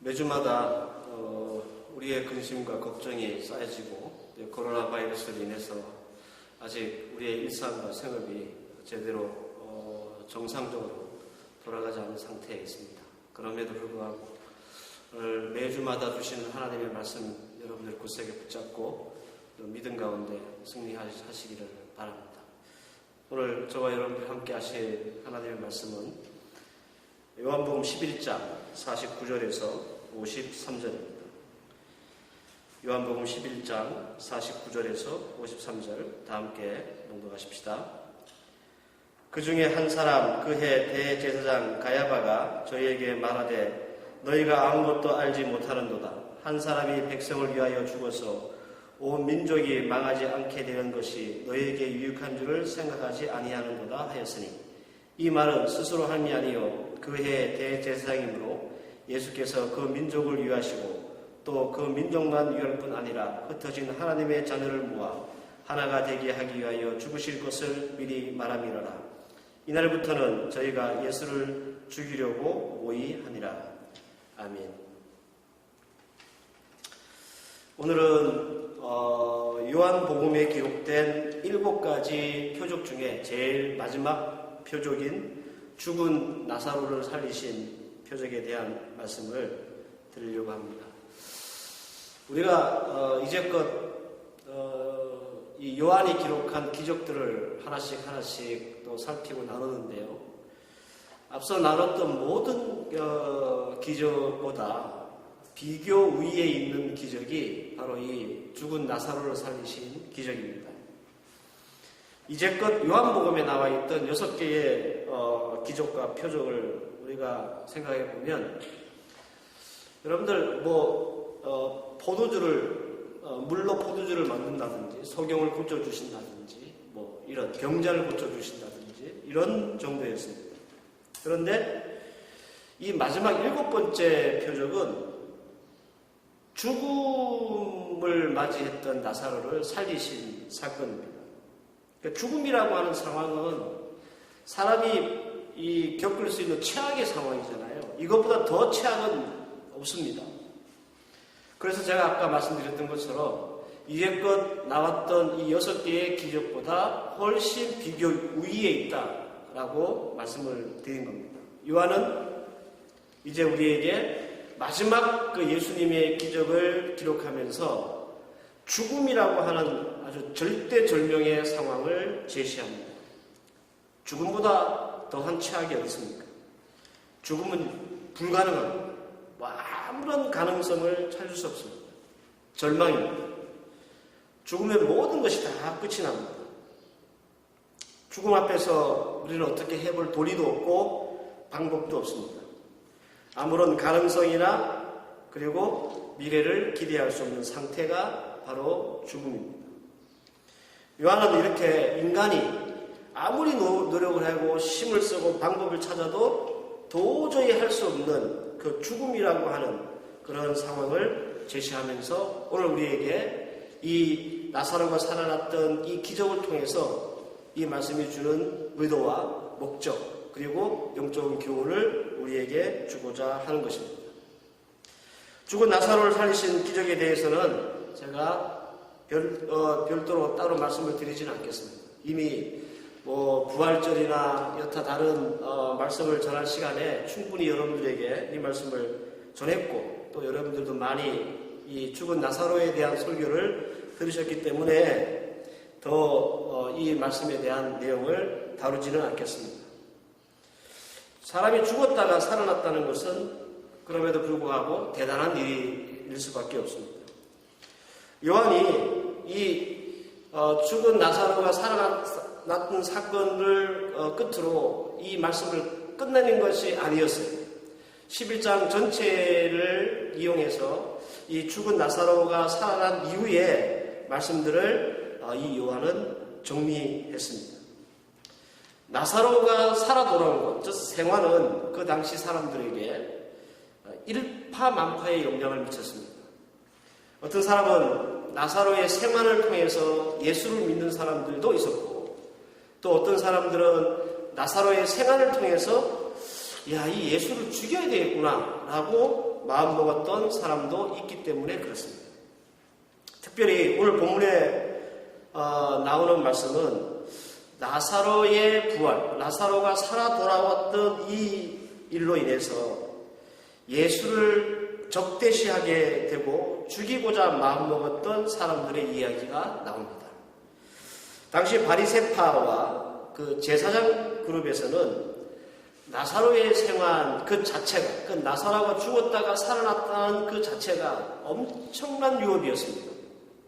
매주마다 어, 우리의 근심과 걱정이 쌓여지고 또 코로나 바이러스로 인해서 아직 우리의 일상과 생업이 제대로 어, 정상적으로 돌아가지 않은 상태에 있습니다. 그럼에도 불구하고 매주마다 주시는 하나님의 말씀 여러분들 굳세게 붙잡고 또 믿음 가운데 승리하시기를 바랍니다. 오늘 저와 여러분들 함께 하실 하나님의 말씀은 요한복음 11장 49절에서 53절입니다. 요한복음 11장 49절에서 53절 다 함께 봉독하십시다. 그 중에 한 사람 그해 대제사장 가야바가 저희에게 말하되 너희가 아무것도 알지 못하는도다. 한 사람이 백성을 위하여 죽어서 온 민족이 망하지 않게 되는 것이 너희에게 유익한 줄을 생각하지 아니하는도다 하였으니 이 말은 스스로 함이 아니요 그해 대제사장이므로 예수께서 그 민족을 위하시고 또 그 민족만 위할 뿐 아니라 흩어진 하나님의 자녀를 모아 하나가 되게 하기 위하여 죽으실 것을 미리 말함이라라. 이날부터는 저희가 예수를 죽이려고 모의하니라. 아멘. 오늘은 어, 요한복음에 기록된 일곱 가지 표적 중에 제일 마지막 표적인 죽은 나사로를 살리신 표적에 대한 말씀을 드리려고 합니다. 우리가 어, 이제껏 어, 이 요한이 기록한 기적들을 하나씩 하나씩 또 살피고 나누는데요. 앞서 나눴던 모든 어, 기적보다 비교 위에 있는 기적이 바로 이 죽은 나사로를 살리신 기적입니다. 이제껏 요한복음에 나와 있던 여섯 개의 어, 기적과 표적을 우리가 생각해 보면 여러분들 뭐 어, 포도주를 어, 물로 포도주를 만든다든지 소경을 고쳐 주신다든지 뭐 이런 병자를 고쳐 주신다든지 이런 정도였습니다. 그런데 이 마지막 일곱 번째 표적은 죽음을 맞이했던 나사로를 살리신 사건입니다. 그러니까 죽음이라고 하는 상황은 사람이 이 겪을 수 있는 최악의 상황이잖아요. 이것보다 더 최악은 없습니다. 그래서 제가 아까 말씀드렸던 것처럼 이제껏 나왔던 이 여섯 개의 기적보다 훨씬 비교 위에 있다라고 말씀을 드린 겁니다. 요한은 이제 우리에게 마지막 그 예수님의 기적을 기록하면서 죽음이라고 하는 아주 절대절명의 상황을 제시합니다. 죽음보다 더한 최악이 어딨습니까? 죽음은 불가능합니다. 뭐 아무런 가능성을 찾을 수 없습니다. 절망입니다. 죽으면 모든 것이 다 끝이 납니다. 죽음 앞에서 우리는 어떻게 해볼 도리도 없고 방법도 없습니다. 아무런 가능성이나 그리고 미래를 기대할 수 없는 상태가 바로 죽음입니다. 요한은 이렇게 인간이 아무리 노력을 하고 힘을 쓰고 방법을 찾아도 도저히 할 수 없는 그 죽음이라고 하는 그런 상황을 제시하면서 오늘 우리에게 이 나사로가 살아났던 이 기적을 통해서 이 말씀이 주는 의도와 목적 그리고 영적 교훈을 우리에게 주고자 하는 것입니다. 죽은 나사로를 살리신 기적에 대해서는 제가 별, 어, 별도로 따로 말씀을 드리지는 않겠습니다. 이미 뭐 부활절이나 여타 다른 어, 말씀을 전할 시간에 충분히 여러분들에게 이 말씀을 전했고 또 여러분들도 많이 이 죽은 나사로에 대한 설교를 들으셨기 때문에 더이 어, 말씀에 대한 내용을 다루지는 않겠습니다. 사람이 죽었다가 살아났다는 것은 그럼에도 불구하고 대단한 일일 수밖에 없습니다. 요한이 이 어, 죽은 나사로가 살아났 던 사건을 어, 끝으로 이 말씀을 끝내는 것이 아니었어요. 11장 전체를 이용해서 이 죽은 나사로가 살아난 이후에 말씀들을 어, 이 요한은 정리했습니다. 나사로가 살아 돌아온 것, 즉 생활은 그 당시 사람들에게 일파만파의 영향을 미쳤습니다. 어떤 사람은 나사로의 생활을 통해서 예수를 믿는 사람들도 있었고, 또 어떤 사람들은 나사로의 생활을 통해서 야, 이 예수를 죽여야 되겠구나 라고 마음먹었던 사람도 있기 때문에 그렇습니다. 특별히 오늘 본문에 어, 나오는 말씀은 나사로의 부활, 나사로가 살아 돌아왔던 이 일로 인해서 예수를 적대시하게 되고 죽이고자 마음먹었던 사람들의 이야기가 나옵니다. 당시 바리세파와 그 제사장 그룹에서는 나사로의 생활 그 자체가, 그 나사로가 죽었다가 살아났다는 그 자체가 엄청난 유업이었습니다.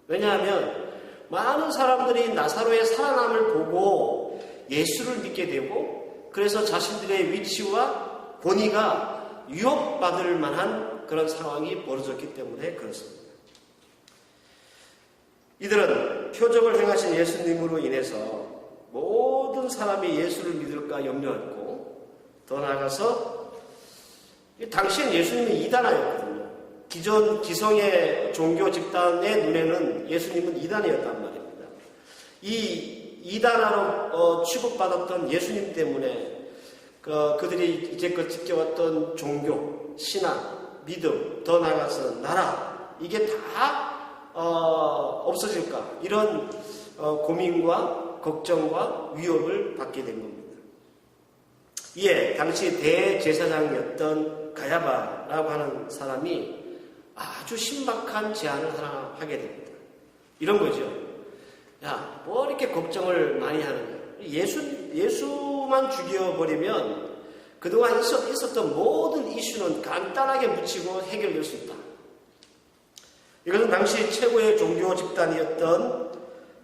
왜냐하면 많은 사람들이 나사로의 살아남을 보고 예수를 믿게 되고 그래서 자신들의 위치와 권위가 유업받을 만한 그런 상황이 벌어졌기 때문에 그렇습니다. 이들은 표적을 행하신 예수님으로 인해서 모든 사람이 예수를 믿을까 염려했고 더 나아가서 당시엔 예수님이 이단하였거든요. 기존 기성의 종교 집단의 눈에는 예수님은 이단이었단 말입니다. 이 이단하로 어, 취급받았던 예수님 때문에 그, 그들이 이제껏 지켜왔던 종교, 신앙, 믿음, 더 나아가서 나라 이게 다 어, 없어질까 이런 어, 고민과 걱정과 위협을 받게 된 겁니다. 이에 당시 대제사장이었던 가야바라고 하는 사람이 아주 신박한 제안을 하나 하게 됩니다. 이런 거죠. 야, 뭐 이렇게 걱정을 많이 하느냐. 예수, 예수만 죽여버리면 그동안 있었, 있었던 모든 이슈는 간단하게 묻히고 해결될 수 있다. 이것은 당시 최고의 종교 집단이었던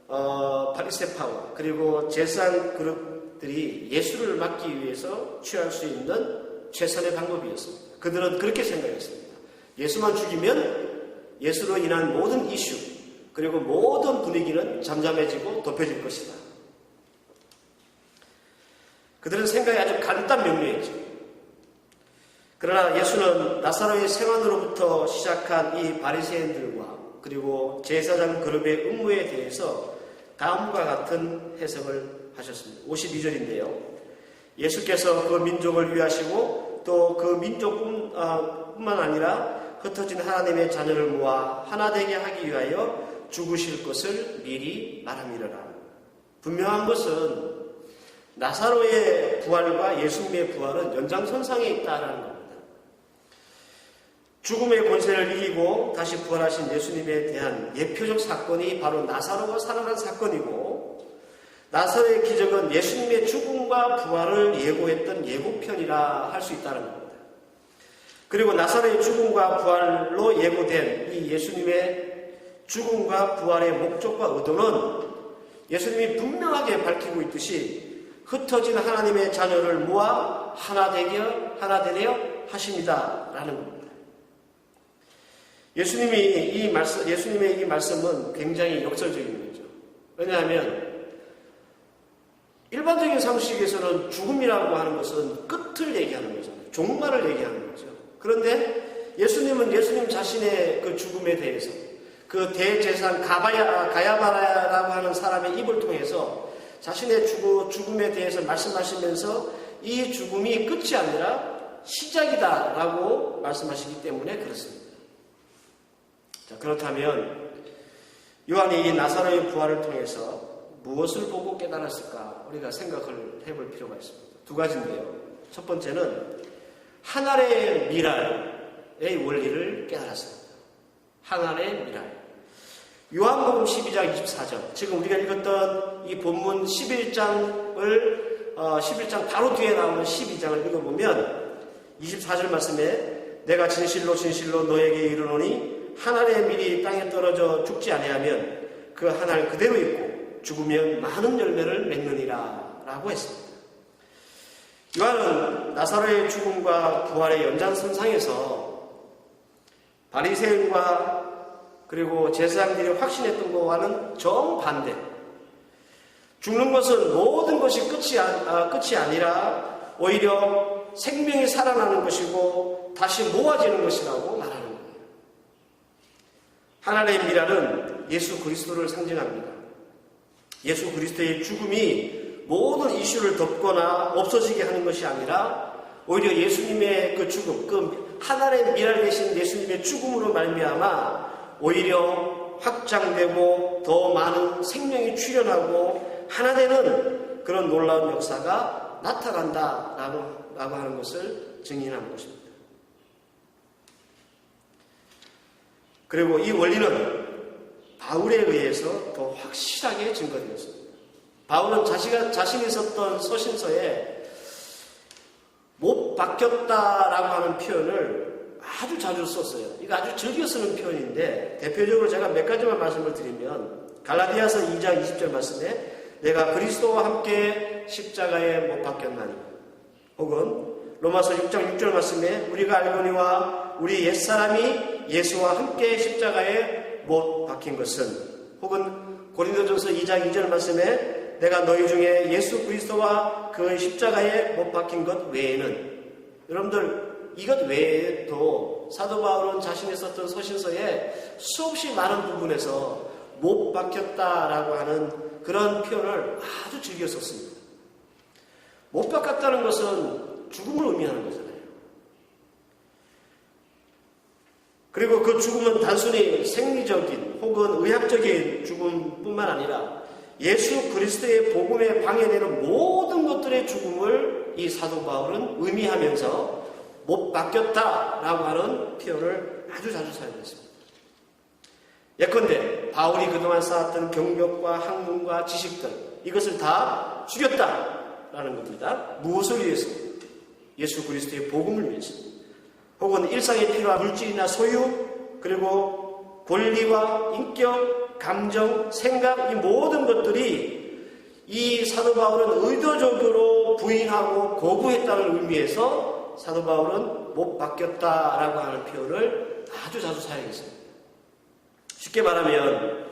어, 파리세파와 그리고 제산 그룹들이 예수를 막기 위해서 취할 수 있는 최선의 방법이었습니다. 그들은 그렇게 생각했습니다. 예수만 죽이면 예수로 인한 모든 이슈 그리고 모든 분위기는 잠잠해지고 덮여질 것이다. 그들은 생각이 아주 간단 명료했죠. 그러나 예수는 나사로의 생환으로부터 시작한 이 바리새인들과 그리고 제사장 그룹의 음모에 대해서 다음과 같은 해석을 하셨습니다. 52절인데요. 예수께서 그 민족을 위하시고 또 그 민족뿐만 아니라 흩어진 하나님의 자녀를 모아 하나 되게 하기 위하여 죽으실 것을 미리 말함이러라. 분명한 것은 나사로의 부활과 예수님의 부활은 연장선상에 있다는 겁니다. 죽음의 권세를 이기고 다시 부활하신 예수님에 대한 예표적 사건이 바로 나사로가 살아난 사건이고 나사로의 기적은 예수님의 죽음과 부활을 예고했던 예고편이라 할 수 있다는 겁니다. 그리고 나사로의 죽음과 부활로 예고된 이 예수님의 죽음과 부활의 목적과 의도는 예수님이 분명하게 밝히고 있듯이 흩어진 하나님의 자녀를 모아 하나 되게 하나 되려 하십니다라는 겁니다. 예수님이 이 말씀 예수님의 이 말씀은 굉장히 역설적인 거죠. 왜냐하면 일반적인 상식에서는 죽음이라고 하는 것은 끝을 얘기하는 거잖아요. 종말을 얘기하는 거죠. 그런데 예수님은 예수님 자신의 그 죽음에 대해서 그 대제사장 가바야, 가야바라라고 하는 사람의 입을 통해서 자신의 죽음에 대해서 말씀하시면서 이 죽음이 끝이 아니라 시작이다라고 말씀하시기 때문에 그렇습니다. 자, 그렇다면 요한이 이 나사로의 부활을 통해서 무엇을 보고 깨달았을까 우리가 생각을 해볼 필요가 있습니다. 두 가지인데요. 첫 번째는 하늘의 미랄의 원리를 깨달았습니다. 하늘의 미랄. 요한복음 12장 24절. 지금 우리가 읽었던 이 본문 11장을 어, 11장 바로 뒤에 나오는 12장을 읽어보면 24절 말씀에 내가 진실로 진실로 너에게 이르노니 하늘의 밀이 땅에 떨어져 죽지 아니하면 그 하늘 그대로 있고 죽으면 많은 열매를 맺느니라 라고 했습니다. 요한은 나사로의 죽음과 부활의 연장선상에서 바리새인과 그리고 제사장들이 확신했던 것과는 정반대. 죽는 것은 모든 것이 끝이, 아, 끝이 아니라 오히려 생명이 살아나는 것이고 다시 모아지는 것이라고 말 하나님의 미랄은 예수 그리스도를 상징합니다. 예수 그리스도의 죽음이 모든 이슈를 덮거나 없어지게 하는 것이 아니라 오히려 예수님의 그 죽음, 그 하늘의 미랄 되신 예수님의 죽음으로 말미암아 오히려 확장되고 더 많은 생명이 출현하고 하나 되는 그런 놀라운 역사가 나타난다라고 라고 하는 것을 증인하는 것입니다. 그리고 이 원리는 바울에 의해서 더 확실하게 증거되었습니다. 바울은 자신가, 자신이 썼던 서신서에 못 바뀌었다라고 하는 표현을 아주 자주 썼어요. 이거 아주 즐겨 쓰는 표현인데 대표적으로 제가 몇 가지만 말씀을 드리면 갈라디아서 2장 20절 말씀에 내가 그리스도와 함께 십자가에 못 박혔나니 혹은 로마서 6장 6절 말씀에 우리가 알거니와 우리 옛사람이 예수와 함께 십자가에 못 박힌 것은 혹은 고린도전서 2장 2절 말씀에 내가 너희 중에 예수 그리스도와 그 십자가에 못 박힌 것 외에는 여러분들 이것 외에도 사도 바울은 자신이 썼던 서신서에 수없이 많은 부분에서 못 박혔다라고 하는 그런 표현을 아주 즐겨 썼습니다. 못 박혔다는 것은 죽음을 의미하는 거잖아요. 그리고 그 죽음은 단순히 생리적인 혹은 의학적인 죽음뿐만 아니라 예수 그리스도의 복음에 방해되는 모든 것들의 죽음을 이 사도 바울은 의미하면서 못 바뀌었다라고 하는 표현을 아주 자주 사용했습니다. 예컨대 바울이 그동안 쌓았던 경력과 학문과 지식들 이것을 다 죽였다라는 겁니다. 무엇을 위해서? 예수 그리스도의 복음을 위해서. 혹은 일상에 필요한 물질이나 소유 그리고 권리와 인격, 감정, 생각 이 모든 것들이 이 사도 바울은 의도적으로 부인하고 거부했다는 의미에서 사도 바울은 못 바뀌었다라고 하는 표현을 아주 자주 사용했습니다. 쉽게 말하면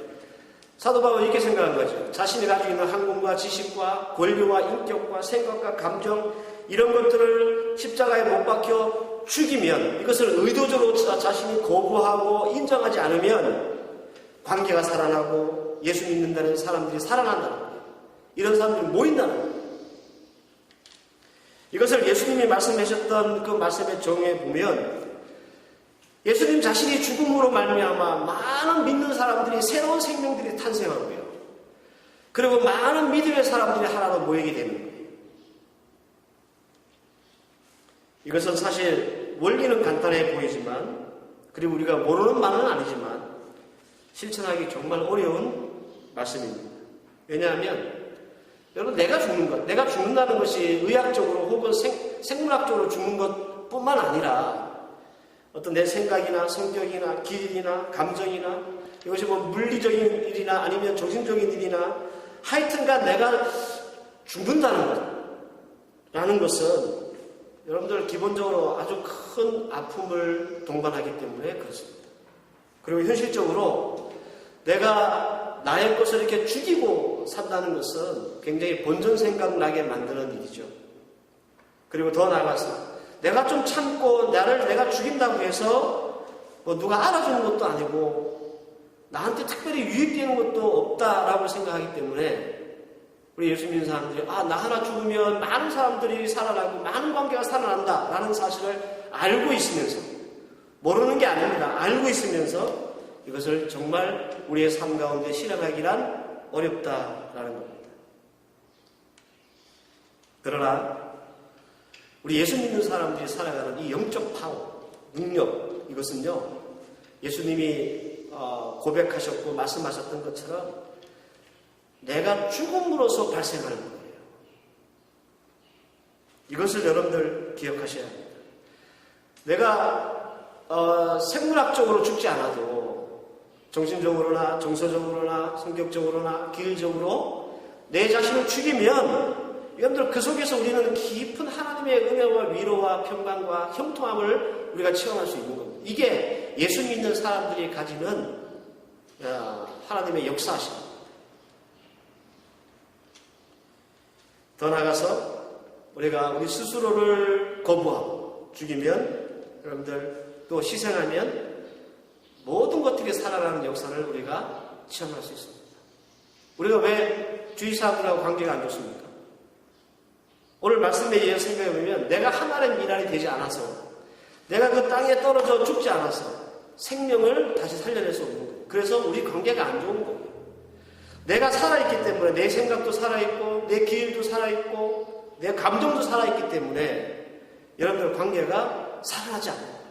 사도 바울은 이렇게 생각한 거죠. 자신이 가지고 있는 학문과 지식과 권리와 인격과 생각과 감정 이런 것들을 십자가에 못 박혀 죽이면 이것을 의도적으로 자신이 거부하고 인정하지 않으면 관계가 살아나고 예수 믿는다는 사람들이 살아난다는 거예요. 이런 사람들이 모인다는 거예요. 이것을 예수님이 말씀하셨던 그 말씀의 정에 보면 예수님 자신이 죽음으로 말미암아 많은 믿는 사람들이 새로운 생명들이 탄생하고요. 그리고 많은 믿음의 사람들이 하나로 모이게 거예요. 이것은 사실 원리는 간단해 보이지만 그리고 우리가 모르는 말은 아니지만 실천하기 정말 어려운 말씀입니다. 왜냐하면 여러분 내가 죽는 것, 내가 죽는다는 것이 의학적으로 혹은 생, 생물학적으로 죽는 것뿐만 아니라 어떤 내 생각이나 성격이나 기질이나 감정이나 이것이 뭐 물리적인 일이나 아니면 정신적인 일이나 하여튼간 내가 죽는다는 것 라는 것은 여러분들 기본적으로 아주 큰 아픔을 동반하기 때문에 그렇습니다. 그리고 현실적으로 내가 나의 것을 이렇게 죽이고 산다는 것은 굉장히 본전 생각나게 만드는 일이죠. 그리고 더 나아가서 내가 좀 참고 나를 내가 죽인다고 해서 뭐 누가 알아주는 것도 아니고 나한테 특별히 유익되는 것도 없다라고 생각하기 때문에 우리 예수 믿는 사람들이 아 나 하나 죽으면 많은 사람들이 살아나고 많은 관계가 살아난다 라는 사실을 알고 있으면서 모르는 게 아닙니다. 알고 있으면서 이것을 정말 우리의 삶 가운데 실현하기란 어렵다라는 겁니다. 그러나 우리 예수 믿는 사람들이 살아가는 이 영적 파워, 능력 이것은요 예수님이 어, 고백하셨고 말씀하셨던 것처럼 내가 죽음으로써 발생하는 거예요. 이것을 여러분들 기억하셔야 합니다. 내가 어, 생물학적으로 죽지 않아도 정신적으로나 정서적으로나 성격적으로나 기일적으로 내 자신을 죽이면 여러분들 그 속에서 우리는 깊은 하나님의 은혜와 위로와 평강과 형통함을 우리가 체험할 수 있는 겁니다. 이게 예수 믿는 사람들이 가지는 어, 하나님의 역사십니다. 더 나아가서 우리가 우리 스스로를 거부하고 죽이면 여러분들 또 희생하면 모든 것들이 살아나는 역사를 우리가 체험할 수 있습니다. 우리가 왜 주의사들하고 관계가 안 좋습니까? 오늘 말씀에 의해 생각해 보면 내가 하나의 미랄이 되지 않아서 내가 그 땅에 떨어져 죽지 않아서 생명을 다시 살려낼 수 없는 거예요. 그래서 우리 관계가 안 좋은 거예요. 내가 살아있기 때문에 내 생각도 살아있고 내 기일도 살아있고 내 감정도 살아있기 때문에 여러분들 관계가 살아나지 않아요.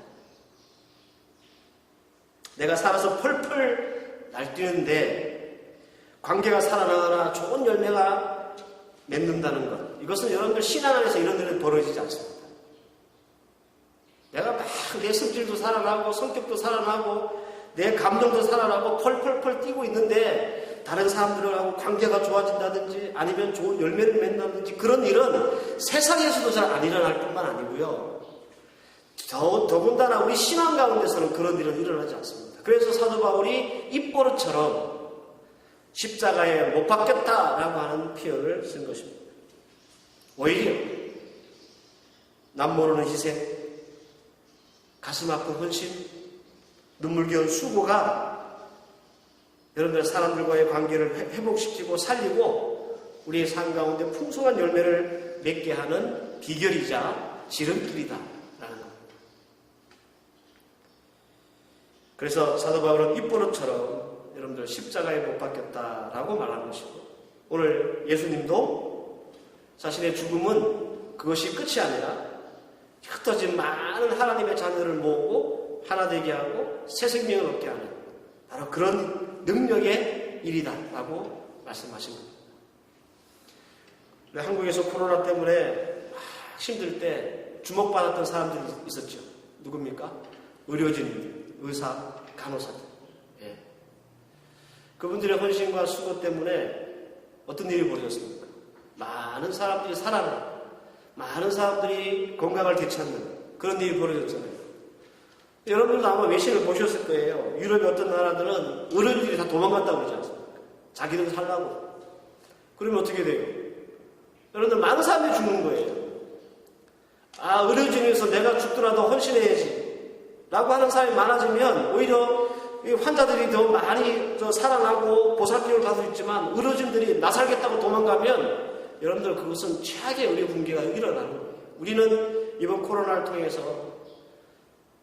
내가 살아서 펄펄 날뛰는데 관계가 살아나거나 좋은 열매가 맺는다는 것. 이것은 여러분들 신앙 안에서 이런 일은 벌어지지 않습니다. 내가 막 내 성질도 살아나고 성격도 살아나고 내 감정도 살아나고 펄펄펄 뛰고 있는데 다른 사람들하고 관계가 좋아진다든지 아니면 좋은 열매를 맺는다든지 그런 일은 세상에서도 잘 안 일어날 뿐만 아니고요. 더, 더군다나 우리 신앙 가운데서는 그런 일은 일어나지 않습니다. 그래서 사도 바울이 입버릇처럼 십자가에 못 박혔다라고 하는 표현을 쓴 것입니다. 오히려 남 모르는 희생, 가슴 아픈 헌신, 눈물겨운 수고가 여러분들 사람들과의 관계를 회- 회복시키고 살리고 우리의 삶 가운데 풍성한 열매를 맺게 하는 비결이자 지름길이다 라는 겁니다. 그래서 사도 바울은 입버릇처럼 여러분들 십자가에 못 박혔다라고 말하는 것이고 오늘 예수님도 자신의 죽음은 그것이 끝이 아니라 흩어진 많은 하나님의 자녀를 모으고 하나 되게 하고 새 생명을 얻게 하는 바로 그런 능력의 일이다 라고 말씀하신 겁니다. 한국에서 코로나 때문에 막 힘들 때 주목받았던 사람들이 있었죠. 누굽니까? 의료진들, 의사, 간호사들. 예. 그분들의 헌신과 수고 때문에 어떤 일이 벌어졌습니까? 많은 사람들이 살아나, 많은 사람들이 건강을 되찾는 그런 일이 벌어졌잖아요. 여러분들도 아마 외신을 보셨을 거예요. 유럽의 어떤 나라들은 의료진들이 다 도망간다고 그러지 않습니까? 자기들 살라고. 그러면 어떻게 돼요? 여러분들 많은 사람들이 죽는 거예요. 아, 의료진에서 내가 죽더라도 헌신해야지. 라고 하는 사람이 많아지면 오히려 이 환자들이 더 많이 저 살아나고 보살핌을 받을 수 있지만 의료진들이 나 살겠다고 도망가면 여러분들 그것은 최악의 의료 붕괴가 일어나는 거예요. 우리는 이번 코로나를 통해서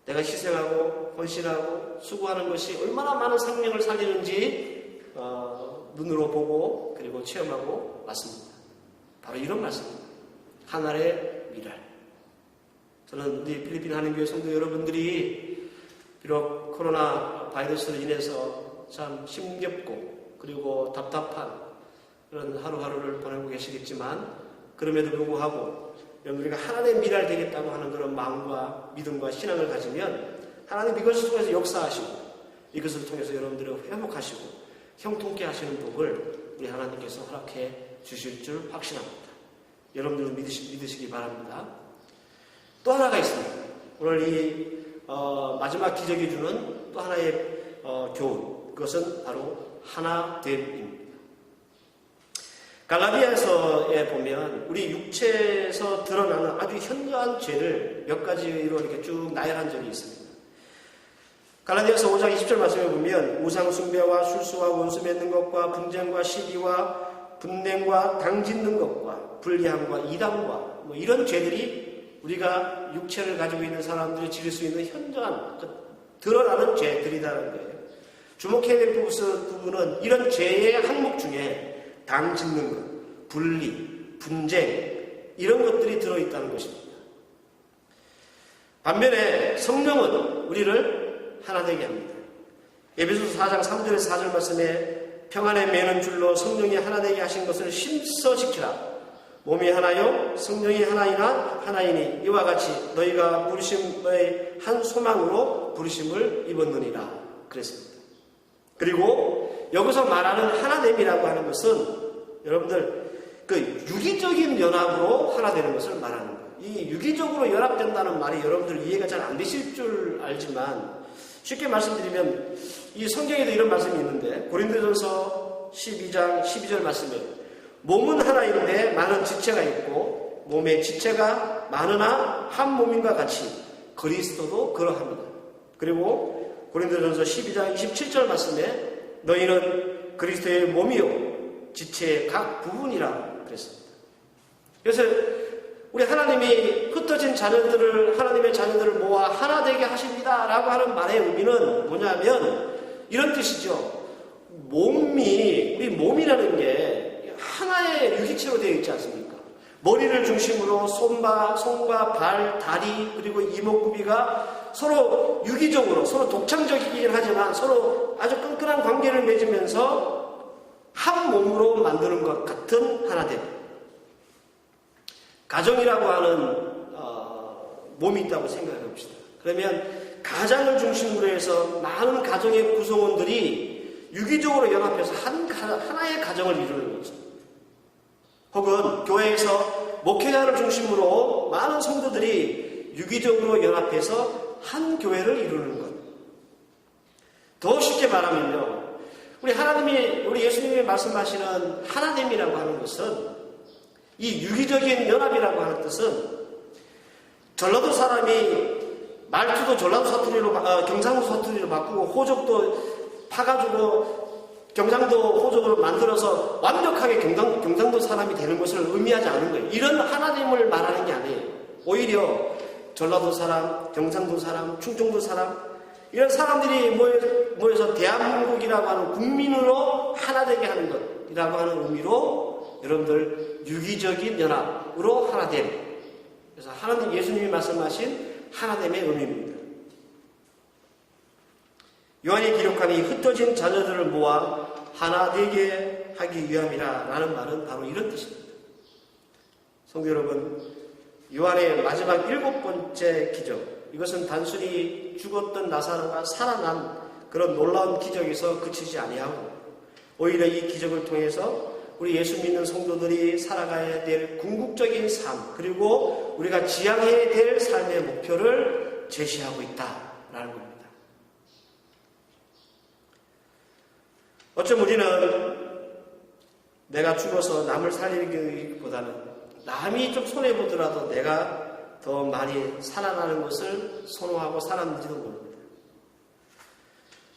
내가 희생하고 헌신하고 수고하는 것이 얼마나 많은 생명을 살리는지 어, 눈으로 보고 그리고 체험하고 왔습니다. 바로 이런 말씀입니다. 하늘의 미랄. 저는 우리 필리핀 한인교회 성도 여러분들이 비록 코로나 바이러스로 인해서 참 힘겹고 그리고 답답한 그런 하루하루를 보내고 계시겠지만 그럼에도 불구하고 우리가 하나님의 미랄 되겠다고 하는 그런 마음과 믿음과 신앙을 가지면 하나님 이것을 통해서 역사하시고 이것을 통해서 여러분들을 회복하시고 형통케 하시는 복을 우리 하나님께서 허락해 주실 줄 확신합니다. 여러분들은 믿으시, 믿으시기 바랍니다. 또 하나가 있습니다. 오늘 이 어, 마지막 기적이 주는 또 하나의 어, 교훈 그것은 바로 하나 됨입니다. 갈라디아서에 보면 우리 육체에서 드러나는 아주 현저한 죄를 몇 가지로 이렇게 쭉 나열한 적이 있습니다. 갈라디아서 5장 20절 말씀에 보면 우상 숭배와 술수와 원수 맺는 것과 분쟁과 시기와 분냉과 당짓는 것과 불리함과 이담과 뭐 이런 죄들이 우리가 육체를 가지고 있는 사람들이 지을 수 있는 현저한 그 드러나는 죄들이라는 거예요. 주목해야 될 부분은 이런 죄의 항목 중에 당 짓는 것, 분리, 분쟁 이런 것들이 들어있다는 것입니다. 반면에 성령은 우리를 하나 되게 합니다. 예배소서 4장 3절에서 4절 말씀에 평안에 매는 줄로 성령이 하나 되게 하신 것을 심서지키라. 몸이 하나요 성령이 하나이나 하나이니 이와 같이 너희가 부르심의 한 소망으로 부르심을 입었느니라 그랬습니다. 그리고 여기서 말하는 하나됨이라고 하는 것은 여러분들 그 유기적인 연합으로 하나 되는 것을 말하는 거예요. 이 유기적으로 연합된다는 말이 여러분들 이해가 잘 안 되실 줄 알지만 쉽게 말씀드리면 이 성경에도 이런 말씀이 있는데 고린도전서 12장 12절 말씀에 몸은 하나인데 많은 지체가 있고 몸의 지체가 많으나 한 몸인과 같이 그리스도도 그러합니다. 그리고 고린도전서 12장 27절 말씀에 너희는 그리스도의 몸이요 지체의 각 부분이라 그랬습니다. 그래서 우리 하나님이 흩어진 자녀들을 하나님의 자녀들을 모아 하나 되게 하십니다라고 하는 말의 의미는 뭐냐면 이런 뜻이죠. 몸이 우리 몸이라는 게 하나의 유기체로 되어 있지 않습니까? 머리를 중심으로 손과 손과 발, 다리 그리고 이목구비가 서로 유기적으로 서로 독창적이긴 하지만 서로 아주 끈끈한 관계를 맺으면서 한 몸으로 만드는 것 같은 하나됨. 가정이라고 하는 어, 몸이 있다고 생각해 봅시다. 그러면 가장을 중심으로 해서 많은 가정의 구성원들이 유기적으로 연합해서 한 하나의 가정을 이루는 거죠. 혹은 교회에서 목회자를 중심으로 많은 성도들이 유기적으로 연합해서 한 교회를 이루는 것. 더 쉽게 말하면요. 우리 하나님이, 우리 예수님이 말씀하시는 하나됨이라고 하는 것은 이 유기적인 연합이라고 하는 뜻은 전라도 사람이 말투도 전라도 사투리로, 어, 경상도 사투리로 바꾸고 호적도 파가지고 경상도 호적으로 만들어서 완벽하게 경상, 경상도 사람이 되는 것을 의미하지 않은 거예요. 이런 하나님을 말하는 게 아니에요. 오히려 전라도 사람, 경상도 사람, 충청도 사람, 이런 사람들이 모여서 대한민국이라고 하는 국민으로 하나 되게 하는 것이라고 하는 의미로 여러분들 유기적인 연합으로 하나됨. 그래서 하나님 예수님이 말씀하신 하나됨의 의미입니다. 요한이 기록한 이 흩어진 자녀들을 모아 하나 되게 하기 위함이라 라는 말은 바로 이런 뜻입니다. 성도 여러분, 요한의 마지막 일곱 번째 기적, 이것은 단순히 죽었던 나사로가 살아난 그런 놀라운 기적에서 그치지 아니하고 오히려 이 기적을 통해서 우리 예수 믿는 성도들이 살아가야 될 궁극적인 삶 그리고 우리가 지향해야 될 삶의 목표를 제시하고 있다라는 겁니다. 어쩜 우리는 내가 죽어서 남을 살리기보다는 남이 좀 손해보더라도 내가 더 많이 살아나는 것을 선호하고 살았는지도 모릅니다.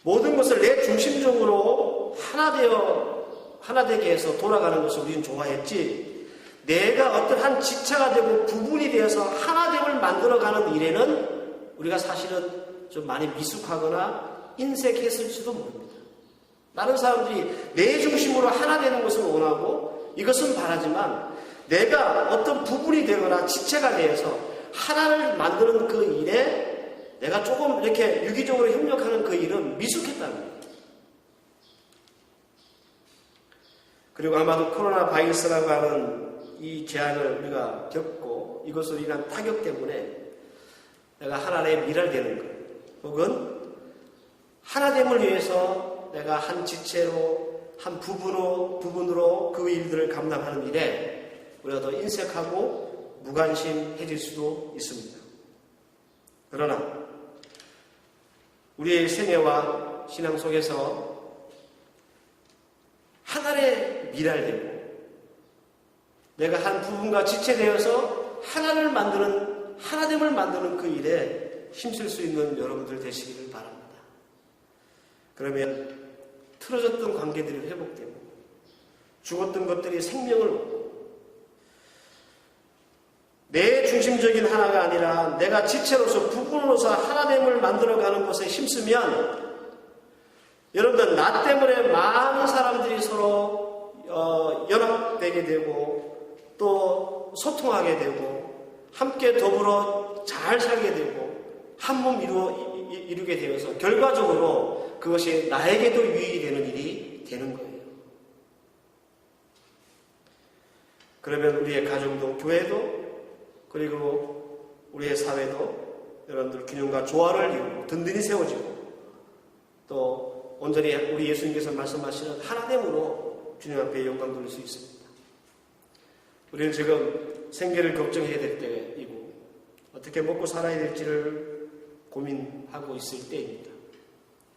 모든 것을 내 중심적으로 하나 되어, 하나 되게 해서 돌아가는 것을 우리는 좋아했지, 내가 어떠한 지체가 되고 부분이 되어서 하나됨을 만들어가는 일에는 우리가 사실은 좀 많이 미숙하거나 인색했을지도 모릅니다. 다른 사람들이 내 중심으로 하나 되는 것을 원하고 이것은 바라지만 내가 어떤 부분이 되거나 지체가 되어서 하나를 만드는 그 일에 내가 조금 이렇게 유기적으로 협력하는 그 일은 미숙했다는. 그리고 아마도 코로나 바이러스라고 하는 이 제한을 우리가 겪고 이것으로 인한 타격 때문에 내가 하나에 미랄되는 것 혹은 하나됨을 위해서 내가 한 지체로 한 부분으로 부분으로 그 일들을 감당하는 일에 우리가 더 인색하고 무관심해질 수도 있습니다. 그러나 우리의 생애와 신앙 속에서 하나에 미랄되고 내가 한 부분과 지체되어서 하나를 만드는 하나됨을 만드는 그 일에 힘쓸 수 있는 여러분들 되시기를 바랍니다. 그러면 틀어졌던 관계들이 회복되고 죽었던 것들이 생명을 얻고 내 중심적인 하나가 아니라 내가 지체로서 부분으로서 하나됨을 만들어가는 것에 힘쓰면 여러분들 나 때문에 많은 사람들이 서로 어, 연합되게 되고 또 소통하게 되고 함께 더불어 잘 살게 되고 한 몸 이루게 되어서 결과적으로 그것이 나에게도 유익이 되는 일이 되는 거예요. 그러면 우리의 가정도 교회도 그리고 우리의 사회도 여러분들 균형과 조화를 이루고 든든히 세워지고 또 온전히 우리 예수님께서 말씀하시는 하나됨으로 주님 앞에 영광 돌릴 수 있습니다. 우리는 지금 생계를 걱정해야 될 때이고 어떻게 먹고 살아야 될지를 고민하고 있을 때입니다.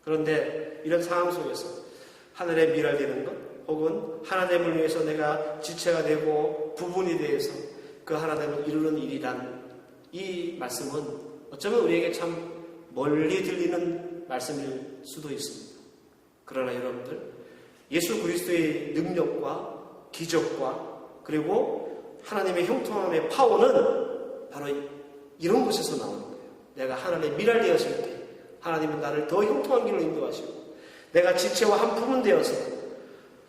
그런데 이런 상황 속에서 하늘에 미랄되는 것 혹은 하나됨을 위해서 내가 지체가 되고 부분이 되어서 그 하나됨을 이루는 일이란 이 말씀은 어쩌면 우리에게 참 멀리 들리는 말씀일 수도 있습니다. 그러나 여러분들 예수 그리스도의 능력과 기적과 그리고 하나님의 형통함의 파워는 바로 이런 곳에서 나오는 거예요. 내가 하나님의 미랄 되었을 때 하나님은 나를 더 형통한 길로 인도하시고 내가 지체와 한 부분 되어서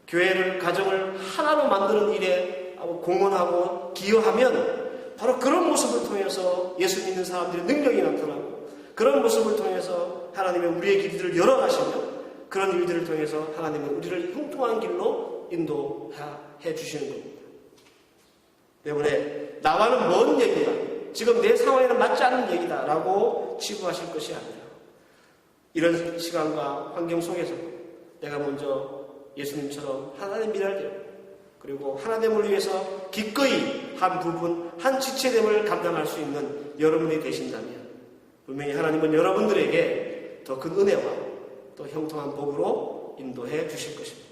교회를 가정을 하나로 만드는 일에 공헌하고 기여하면 바로 그런 모습을 통해서 예수 믿는 사람들의 능력이 나타나고 그런 모습을 통해서 하나님의 우리의 길들을 열어가시면 그런 일들을 통해서 하나님은 우리를 형통한 길로 인도해 주시는 겁니다. 때문에 나와는 먼 얘기다. 지금 내 상황에는 맞지 않는 얘기다 라고 치부하실 것이 아니라 이런 시간과 환경 속에서 내가 먼저 예수님처럼 하나님 미랄되어 그리고 하나님을 위해서 기꺼이 한 부분, 한 지체됨을 감당할 수 있는 여러분이 되신다면 분명히 하나님은 여러분들에게 더 큰 은혜와 또 형통한 복으로 인도해 주실 것입니다.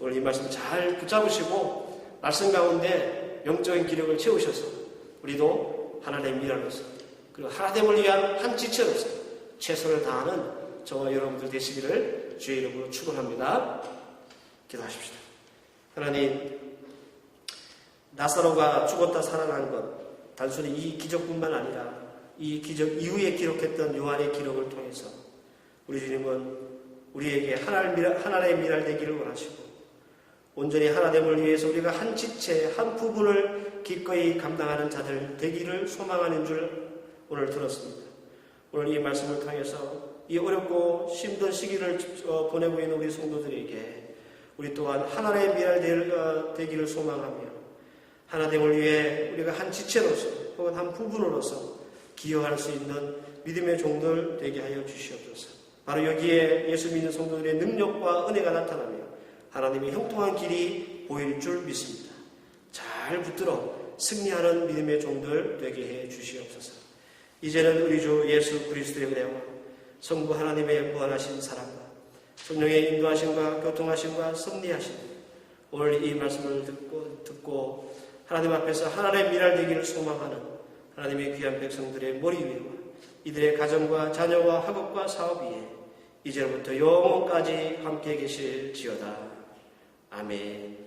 오늘 이 말씀 잘 붙잡으시고 말씀 가운데 영적인 기력을 채우셔서 우리도 하나님의 미랄로서 그리고 하나님을 위한 한 지체로서 최선을 다하는 저와 여러분들 되시기를 주의 이름으로 축원합니다. 기도하십시다. 하나님 나사로가 죽었다 살아난 것 단순히 이 기적뿐만 아니라 이 기적 이후에 기록했던 요한의 기록을 통해서 우리 주님은 우리에게 하나님의 미랄 되기를 원하시고 온전히 하나님을 위해서 우리가 한 지체 한 부분을 기꺼이 감당하는 자들 되기를 소망하는 줄 오늘 들었습니다. 오늘 이 말씀을 통해서 이 어렵고 힘든 시기를 어, 보내고 있는 우리 성도들에게 우리 또한 하나님의 미랄 어, 되기를 소망하며 하나님을 위해 우리가 한 지체로서 혹은 한 부분으로서 기여할 수 있는 믿음의 종들 되게 하여 주시옵소서. 바로 여기에 예수 믿는 성도들의 능력과 은혜가 나타나며 하나님의 형통한 길이 보일 줄 믿습니다. 잘 붙들어 승리하는 믿음의 종들 되게 해 주시옵소서. 이제는 우리 주 예수 그리스도의 은혜와 성부 하나님의 무한하신 사랑과 성령의 인도하심과 교통하심과 섭리하심 오늘 이 말씀을 듣고 듣고 하나님 앞에서 하나님의 미랄 되기를 소망하는 하나님의 귀한 백성들의 머리 위와 이들의 가정과 자녀와 학업과 사업 위에 이제부터 영원까지 함께 계실지어다. 아멘.